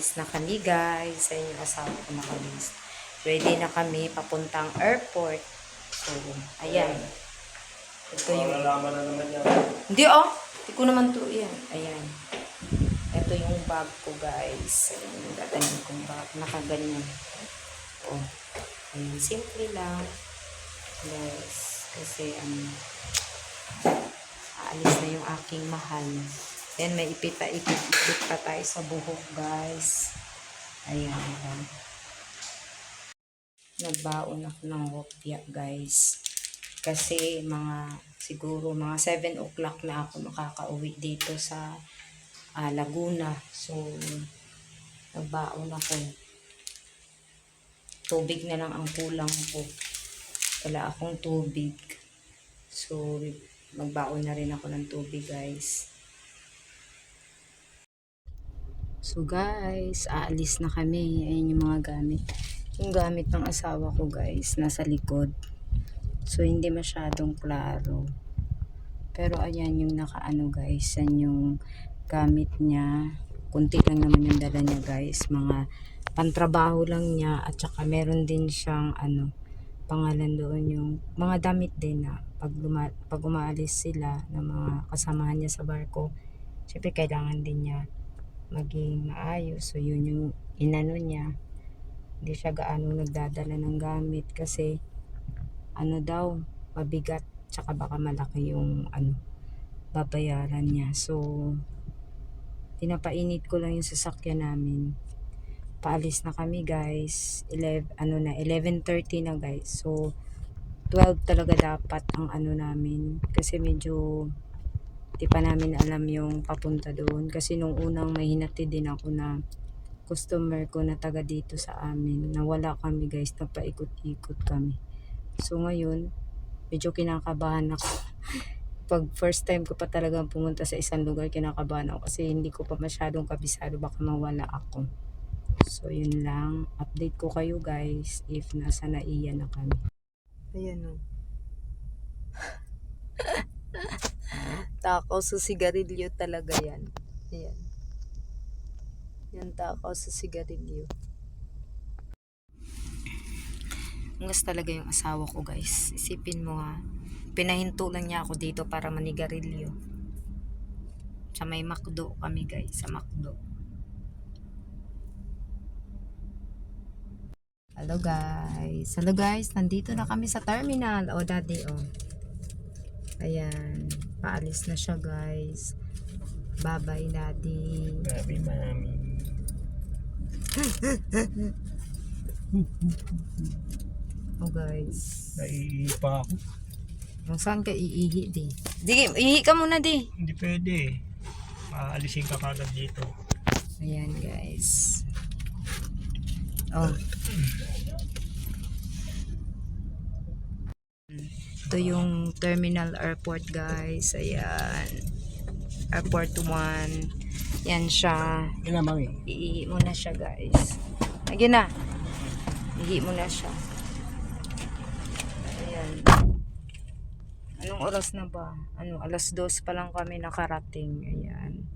Alis na kami guys. Sa inyo asawa ko nakalis. Ready na kami papuntang airport. So, ayan. Ito yung... Malalaman na naman yan. Hindi oh. Hindi ko naman to yan. Ayan. Ito yung bag ko guys. Ayan dadaling kong bag. Nakaganyan. Oh. Ayan. Simple lang. Guys. Kasi ano. aalis na yung aking mahal. Then may ipita-ipit-ipit pa tayo sa buhok guys. Ayan. ayan. Nagbaon ako ng hopya guys. Kasi mga siguro mga 7 o'clock na ako makakauwi dito sa ah, Laguna. So, nagbaon ako. Tubig na lang ang kulang ko. Wala akong tubig. So, magbaon na rin ako ng tubig guys. So guys, aalis na kami. Ayan yung mga gamit. Yung gamit ng asawa ko guys, nasa likod. So, hindi masyadong klaro. Pero, ayan yung nakaano guys. Yan yung gamit niya. Kunti lang naman yung dala niya guys. Mga pantrabaho lang niya. At saka meron din siyang ano, pangalan doon yung mga damit din na pag, pag umaalis sila ng mga kasamahan niya sa barko. Siyempre, kailangan din niya maging maayos. So, yun yung inano niya. Hindi siya gaano nagdadala ng gamit kasi ano daw, mabigat tsaka baka malaki yung ano, babayaran niya. So, pinapainit ko lang yung sasakyan namin. Paalis na kami guys. 11, ano na, 11.30 na guys. So, 12 talaga dapat ang ano namin. Kasi medyo di pa namin alam yung papunta doon. Kasi nung unang may hinati din ako na customer ko na taga dito sa amin. Nawala kami guys, napaikot-ikot kami. So ngayon, medyo kinakabahan ako. Pag first time ko pa talagang pumunta sa isang lugar, kinakabahan ako kasi hindi ko pa masyadong kabisado baka mawala ako. So yun lang, update ko kayo guys if nasa naiya na kami. Ayan o. takaw sa sigarilyo talaga yan. Ayan. Yan takaw sa sigarilyo. Angas talaga yung asawa ko guys. Isipin mo ha. Pinahinto lang niya ako dito para manigarilyo. Sa may McDo kami guys. Sa McDo. Hello guys. Hello guys. Nandito na kami sa terminal. O daddy o. Ayan. Paalis na siya guys. Bye bye daddy. Grabe, mami. O guys. Naiipa ako. Kung saan ka iihi di? Sige, ihi ka muna di. Hindi pwede. Maalisin ka kagad dito. Ayan guys. Oh. Ito yung terminal airport guys. Ayan. Airport 1. Yan siya. Yan mami. Iihi mo na siya guys. Again na. Ihi mo na siya. Ayan. Anong oras na ba? Ano, alas dos pa lang kami nakarating. Ayan.